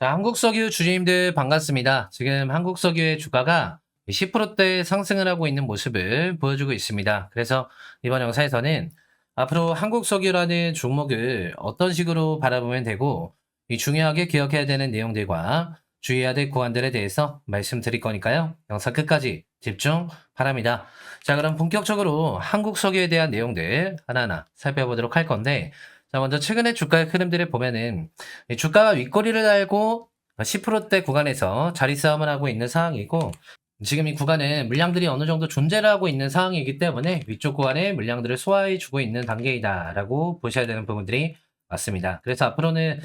자, 한국석유 주주님들 반갑습니다. 지금 한국석유의 주가가 10%대 상승을 하고 있는 모습을 보여주고 있습니다. 그래서 이번 영상에서는 앞으로 한국석유라는 종목을 어떤 식으로 바라보면 되고 이 중요하게 기억해야 되는 내용들과 주의해야 될 구간들에 대해서 말씀드릴 거니까요. 영상 끝까지 집중 바랍니다. 자, 그럼 본격적으로 한국석유에 대한 내용들 하나하나 살펴보도록 할 건데 자, 먼저 최근의 주가의 흐름들을 보면은 이 주가가 윗꼬리를 달고 10%대 구간에서 자리 싸움을 하고 있는 상황이고 지금 이 구간은 물량들이 어느 정도 존재를 하고 있는 상황이기 때문에 위쪽 구간에 물량들을 소화해 주고 있는 단계이다라고 보셔야 되는 부분들이 맞습니다. 그래서 앞으로는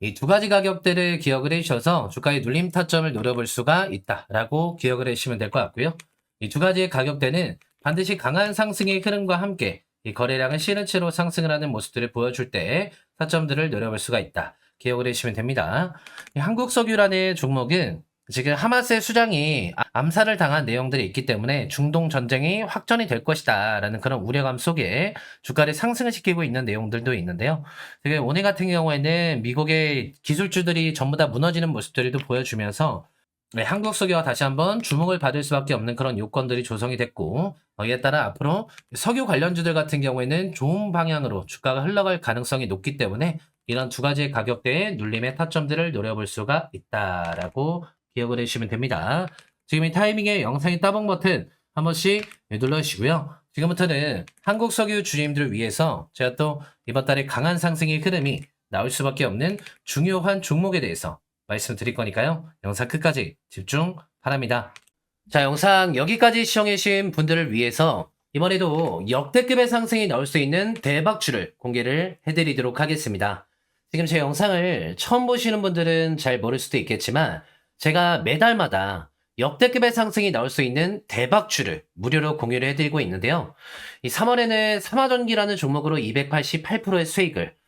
이 두 가지 가격대를 기억을 해주셔서 주가의 눌림 타점을 노려볼 수가 있다라고 기억을 해주시면 될 것 같고요. 이 두 가지의 가격대는 반드시 강한 상승의 흐름과 함께 이 거래량은 채로 상승을 하는 모습들을 보여줄 때 타점들을 노려볼 수가 있다. 기억을 해주시면 됩니다. 이 한국석유라는 종목은 지금 하마스의 수장이 아- 암살을 당한 내용들이 있기 때문에 중동 전쟁이 확전이 될 것이다 라는 그런 우려감 속에 주가를 상승을 시키고 있는 내용들도 있는데요. 되게 오늘 같은 경우에는 미국의 기술주들이 전부 다 무너지는 모습들을 또 보여주면서 네, 한국 석유가 다시 한번 주목을 받을 수밖에 없는 그런 요건들이 조성이 됐고 어, 이에 따라 앞으로 석유 관련주들 같은 경우에는 좋은 방향으로 주가가 흘러갈 가능성이 높기 때문에 이런 두 가지의 가격대의 눌림의 타점들을 노려볼 수가 있다라고 기억을 해주시면 됩니다. 지금 이 타이밍에 영상의 따봉 버튼 한 번씩 눌러주시고요. 지금부터는 한국 석유 주주님들을 위해서 제가 또 이번 달에 강한 상승의 흐름이 나올 수밖에 없는 중요한 종목에 대해서 말씀드릴 거니까요. 영상 끝까지 집중 바랍니다. 자, 영상 여기까지 시청해주신 분들을 위해서 이번에도 역대급의 상승이 나올 수 있는 대박주를 공개를 해드리도록 하겠습니다. 지금 제 영상을 처음 보시는 분들은 잘 모를 수도 있겠지만 제가 매달마다 역대급의 상승이 나올 수 있는 대박주를 무료로 공유를 해드리고 있는데요. 이 3월에는 삼화전기라는 종목으로 288%의 수익을, 이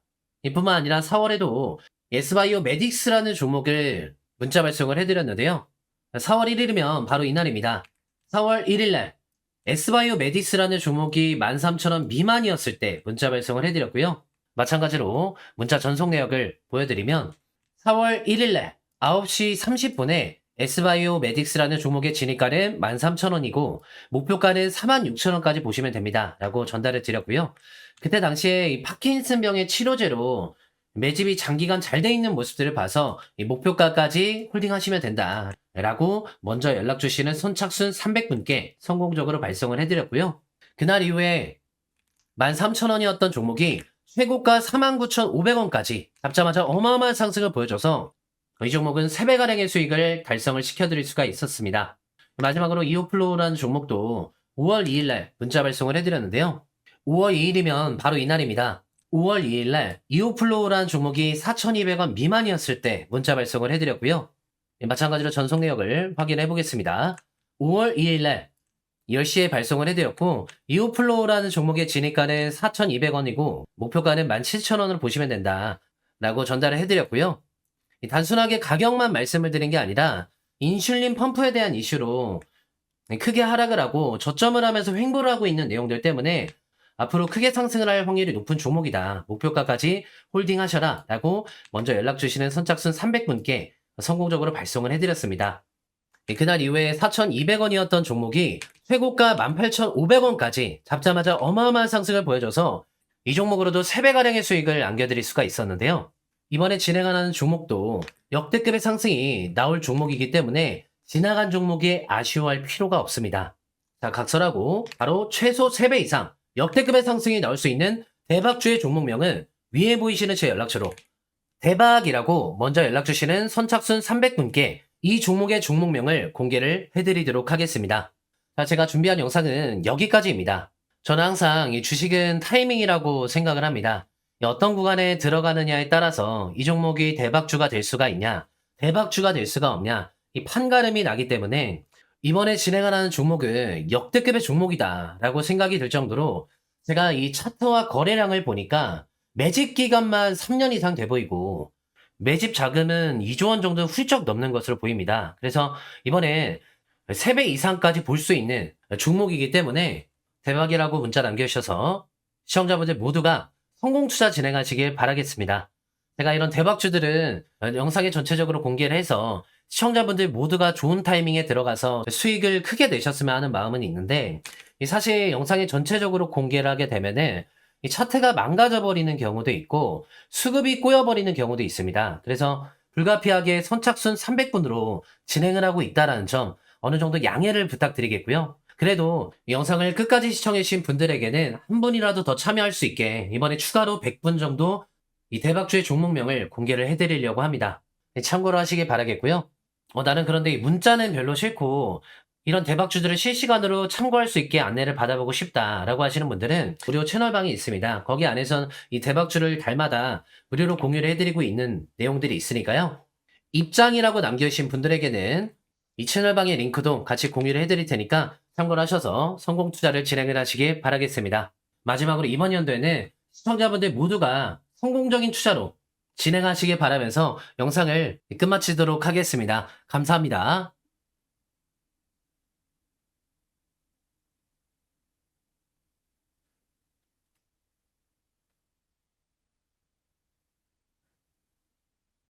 이뿐만 아니라 4월에도 예스바이오 메딕스라는 종목을 문자 발송을 해드렸는데요. 4월 1일이면 바로 이날입니다. 4월 1일날 S바이오 메딕스라는 종목이 13,000원 미만이었을 때 문자 발송을 해드렸고요. 마찬가지로 문자 전송 내역을 보여드리면 4월 1일날 9시 30분에 S바이오 메딕스라는 종목의 진입가는 13,000원이고 목표가는 46,000원까지 보시면 됩니다. 라고 전달을 드렸고요. 그때 당시에 이 파킨슨병의 치료제로 매집이 장기간 잘 돼 있는 모습들을 봐서 이 목표가까지 홀딩하시면 된다. 라고 먼저 연락 주시는 선착순 300분께 성공적으로 발송을 해드렸고요. 그날 이후에 13,000원이었던 종목이 최고가 49,500원까지 잡자마자 어마어마한 상승을 보여줘서 이 종목은 3배가량의 수익을 달성을 시켜드릴 수가 있었습니다. 마지막으로 이오플로우라는 종목도 5월 2일날 문자 발송을 해드렸는데요. 5월 2일이면 바로 이날입니다. 5월 2일날 이오플로우라는 종목이 4,200원 미만이었을 때 문자 발송을 해드렸고요. 예, 마찬가지로 전송 내역을 확인해 보겠습니다. 5월 2일날 10시에 발송을 해드렸고 이오플로우라는 종목의 진입가는 4,200원이고 목표가는 17,000원으로 보시면 된다 라고 전달을 해드렸고요. 이 단순하게 가격만 말씀을 드린 게 아니라 인슐린 펌프에 대한 이슈로 크게 하락을 하고 저점을 하면서 횡보를 하고 있는 내용들 때문에 앞으로 크게 상승을 할 확률이 높은 종목이다. 목표가까지 홀딩하셔라 라고 먼저 연락 주시는 선착순 300분께 성공적으로 발송을 해드렸습니다. 예, 그날 이후에 4,200원이었던 종목이 최고가 18,500원까지 잡자마자 어마어마한 상승을 보여줘서 이 종목으로도 3배가량의 수익을 안겨드릴 수가 있었는데요. 이번에 진행하는 종목도 역대급의 상승이 나올 종목이기 때문에 지나간 종목이 아쉬워할 필요가 없습니다. 자, 각설하고 바로 최소 3배 이상 역대급의 상승이 나올 수 있는 대박주의 종목명은 위에 보이시는 제 연락처로 대박이라고 먼저 연락 주시는 선착순 300분께 이 종목의 종목명을 공개를 해드리도록 하겠습니다. 자, 제가 준비한 영상은 여기까지입니다. 저는 항상 이 주식은 타이밍이라고 생각을 합니다. 어떤 구간에 들어가느냐에 따라서 이 종목이 대박주가 될 수가 있냐, 대박주가 될 수가 없냐, 이 판가름이 나기 때문에 이번에 진행하는 종목은 역대급의 종목이다라고 생각이 들 정도로 제가 이 차트와 거래량을 보니까 매집 기간만 3년 이상 돼 보이고 매집 자금은 2조 원 정도 훌쩍 넘는 것으로 보입니다. 그래서 이번에 3배 이상까지 볼 수 있는 종목이기 때문에 대박이라고 문자 남겨주셔서 시청자분들 모두가 성공 투자 진행하시길 바라겠습니다. 제가 이런 대박주들은 영상에 전체적으로 공개를 해서 시청자분들 모두가 좋은 타이밍에 들어가서 수익을 크게 내셨으면 하는 마음은 있는데 이 사실 영상에 전체적으로 공개를 하게 되면은 이 차트가 망가져 버리는 경우도 있고 수급이 꼬여버리는 경우도 있습니다. 그래서 불가피하게 선착순 300분으로 진행을 하고 있다라는 점 어느 정도 양해를 부탁드리겠고요. 그래도 이 영상을 끝까지 시청해주신 분들에게는 한 분이라도 더 참여할 수 있게 이번에 추가로 100분 정도 이 대박주의 종목명을 공개를 해드리려고 합니다. 네, 참고로 하시길 바라겠고요. 어, 나는 그런데 이 문자는 별로 싫고 이런 대박주들을 실시간으로 참고할 수 있게 안내를 받아보고 싶다라고 하시는 분들은 무료 채널방이 있습니다. 거기 안에선 이 대박주를 달마다 무료로 공유를 해드리고 있는 내용들이 있으니까요. 입장이라고 남겨주신 분들에게는 이 채널방의 링크도 같이 공유를 해드릴 테니까 참고를 하셔서 성공 투자를 진행을 하시길 바라겠습니다. 마지막으로 이번 연도에는 시청자분들 모두가 성공적인 투자로 진행하시길 바라면서 영상을 끝마치도록 하겠습니다. 감사합니다.